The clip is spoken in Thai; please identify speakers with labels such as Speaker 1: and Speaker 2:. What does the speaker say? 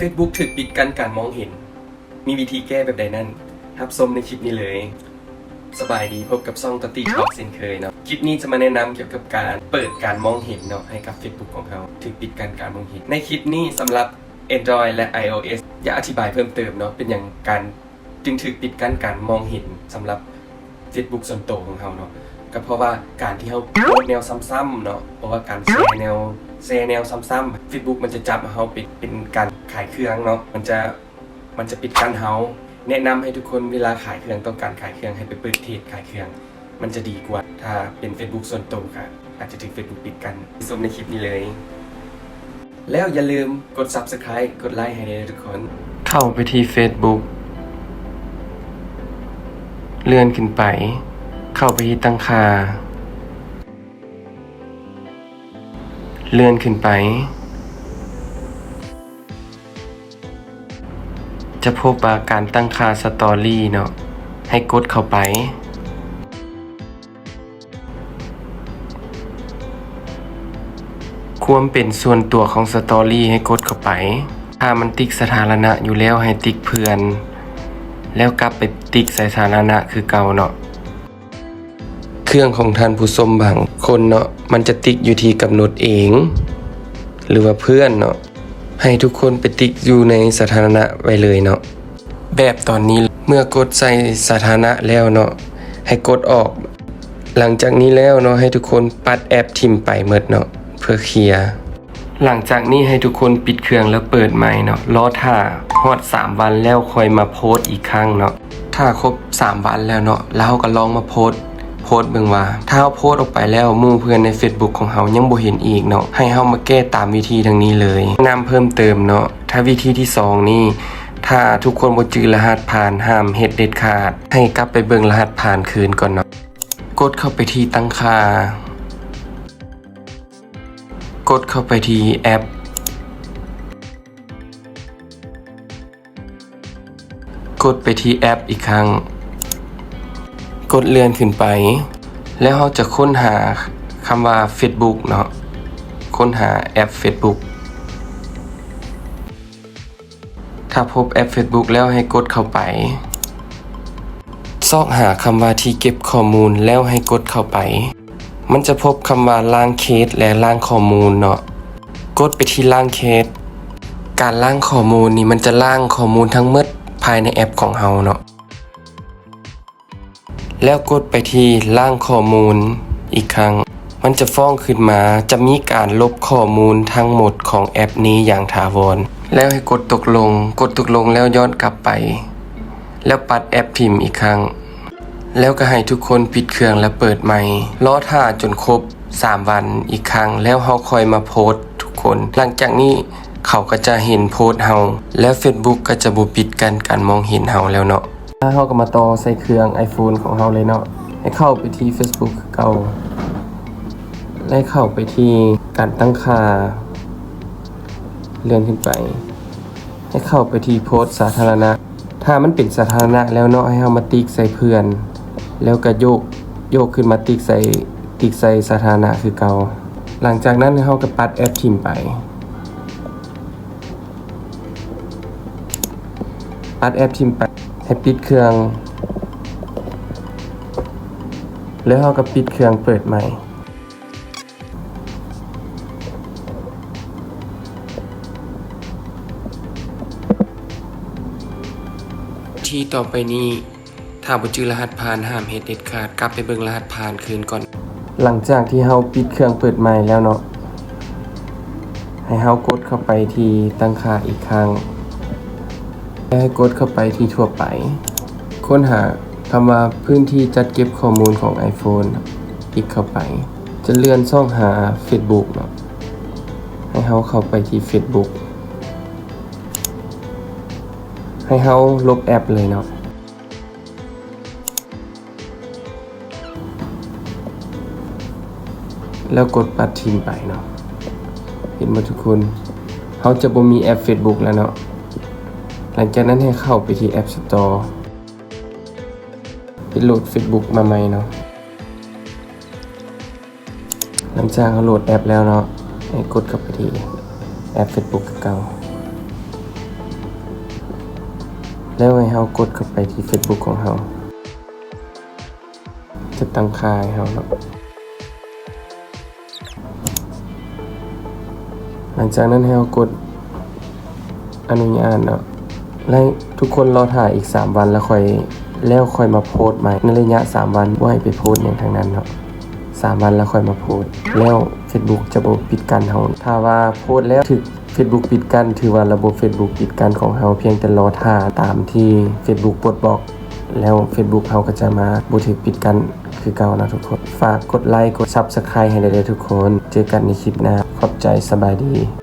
Speaker 1: Facebook ถึกปิดกั้นการมองเห็น มีวิธีแก้แบบใดนั่นรับชมในคลิปนี้เลย สบายดีพบกับซ่องตติท็อกเช่นเคยเนาะคลิปนี้จะมาแนะนำเกี่ยวกับการเปิดการมองเห็นเนาะให้กับ Facebook ของเขาถึงปิดการการมองเห็น ในคลิปนี้สำหรับ Android และ iOS อย่าอธิบายเพิ่มเติมเนาะเป็นอย่างการจึงถึกปิดกั้นการมองเห็นสำหรับ Facebook ส่วนตัวของเขาเนาะก็เพราะว่าการที่เขาโพสต์แนวซ้ำๆเนาะเพราะว่าการแชร์แนวแชร์แนวซ้ำๆ Facebook มันจะจับเขาเป็นเป็นการขายเครื่องเนาะมันจะมันจะปิดกั้นเขาแนะนำให้ทุกคนเวลาขายเครื่องต้องการขายเครื่องให้ไปเปิดเทสขายเครื่อง มันจะดีกว่าถ้าเป็น Facebook ส่วนตัวค่ะ อาจจะถึง Facebook ปิดกันชมในคลิปนี้เลย แล้วอย่าลืมกด Subscribe กดไลค์ให้ด้วยทุกคน เข้าไปที่ Facebook เลื่อนขึ้นไป เข้าไปที่ตั้งค่า เลื่อนขึ้นไป จะพบว่าการตั้งค่าสตอรี่เนาะ ให้กดเข้าไป ความเป็นส่วนตัวของสตอรี่ให้กดเข้าไป ถ้ามันติ๊กสถานะอยู่แล้วให้ติ๊กเพื่อน แล้วกลับไปติ๊กใส่สถานะคือเก่าเนาะเครื่องของท่านผู้ชมบางคนเนาะมันจะติ๊กอยู่ที่กำหนดเอง หรือว่าเพื่อนเนาะให้ทุกคนไปติ๊กอยู่ในสถานะไว้เลยเนาะแบบตอนนี้เมื่อกดใส่สถานะแล้วเนาะให้กดออก หลังจากนี้แล้วเนาะให้ทุกคนปัดแอปทิมไปเมดเนาะเพื่อเคลียร์ หลังจากนี้ให้ทุกคนปิดเครื่องแล้วเปิดใหม่เนาะรอท่าฮอด 3 วันแล้วค่อยมาโพสต์อีกครั้งเนาะถ้าครบ 3 วันแล้วเนาะแล้วเราก็ลองมาโพสต์โพสต์เบิ่งว่า ถ้าเราโพสต์ออกไปแล้วมู่เพื่อนใน Facebook ของเรายังบ่เห็นอีกเนาะให้เฮามาแก้ตามวิธีดังนี้เลยแนะนำเพิ่มเติมเนาะถ้าวิธีที่ 2 นี่ถ้าทุกคนบ่จือรหัสผ่านห้ามเฮ็ดเด็ดขาด ให้กลับไปเบิ่งรหัสผ่านคืนก่อนเนาะกดเข้าไปที่ตั้งค่า กดเข้าไปที่แอป กดไปที่แอปอีกครั้ง กดเลื่อนขึ้นไป แล้วเราจะค้นหาคำว่า Facebook เนาะ ค้นหาแอป Facebook ถ้าพบแอป Facebook แล้วให้กดเข้าไป ซอกหาคำว่าที่เก็บข้อมูลแล้วให้กดเข้าไป มันจะพบคำว่าล้างเคสและล้างข้อมูลเนาะ กดไปที่ล้างเคส การล้างข้อมูลนี่มันจะล้างข้อมูลทั้งหมดภายในแอปของเฮาเนาะ แล้วกดไปที่ล่างข้อมูลอีกครั้ง มันจะฟ้องขึ้นมาจะมีการลบข้อมูลทั้งหมดของแอปนี้อย่างถาวร แล้วให้กดตกลง กดตกลงแล้วย้อนกลับไป แล้วปัดแอปพิมพ์อีกครั้ง แล้วก็ให้ทุกคนปิดเครื่องและเปิดใหม่รอท่าจนครบ 3 วันอีกครั้ง แล้วเฮาคอยมาโพสต์ทุกคน หลังจากนี้เขาก็จะเห็นโพสต์เฮาแล้ว Facebook ก็จะบ่ปิดกันการมองเห็นเฮาแล้วเนาะถ้าเฮาก็มาต่อใส่เครื่อง iPhone ของเฮาเลยเนาะให้เข้าไปที่ Facebook เก่าและเข้าไปที่การตั้งค่า เลื่อนขึ้นไป ให้เข้าไปที่โพสต์สาธารณะ ถ้ามันเป็นสาธารณะแล้วเนาะให้เฮามาติ๊กใส่เพื่อน แล้วก็โยกโยกขึ้นมาติ๊กใส่ติ๊กใส่สาธารณะคือเกาหลังจากนั้นเฮาก็ปัดแอปทิมไป ปัดแอปทิมไปให้ปิดเครื่อง แล้วเฮาก็ปิดเครื่องเปิดใหม่ที่ต่อไปนี้ ถ้าบ่จือรหัสผ่านห้ามเฮ็ดเด็ดขาดกลับไปเบิ่งรหัสผ่านคืนก่อน หลังจากที่เฮาปิดเครื่องเปิดใหม่แล้วเนาะให้เฮากดเข้าไปที่ตั้งค่าอีกครั้งแล้วให้กดเข้าไปที่ทั่วไป ค้นหาคำว่าพื้นที่จัดเก็บข้อมูลของ iPhone คลิกเข้าไป จะเลื่อนช่องหา Facebook เนาะให้เฮาเข้าไปที่ Facebook ให้เฮาลบแอปเลยเนาะ แล้วกดปัดทิ้งไปเนาะเห็นหมดทุกคนเฮาจะบ่มีแอป Facebook แล้วเนาะหลังจากนั้นให้เข้าไปที่ App Store ไปโหลด Facebook มาใหม่เนาะหลังจากเขาโหลดแอปแล้วเนาะให้กดเข้าไปที่แอป Facebook เก่าแล้วให้เฮากดเข้าไปที่ Facebook ของเฮาจะตั้งค่าให้เฮาเนาะ ลังจากนั้นให้เฮากดอนุญาตเนาะและทุกคนรอถ่ายอีก 3 วันแล้วค่อยแล้วค่อยมาโพสใหม่ในระยะ 3 วันบ่าให้ไปโพสอย่างทางนั้นเนาะสามวันแล้วค่อยมาโพสแล้ว Facebook จะบ่ปิดกั้นเฮาถ้าว่าโพสแล้วถึก Facebook ปิดกั้นถือว่าระบบ Facebook ปิดกั้นของเฮาเพียงแต่รอท่าตามที่ Facebook ปลดบล็อก แล้ว Facebook เฮาก็จะมาบ่ถูกปิดกั้น คือเก่านะทุกคน ฝากกดไลค์กด Subscribe ให้ได้ทุกคน เจอกันในคลิปหน้า ขอบใจสบายดี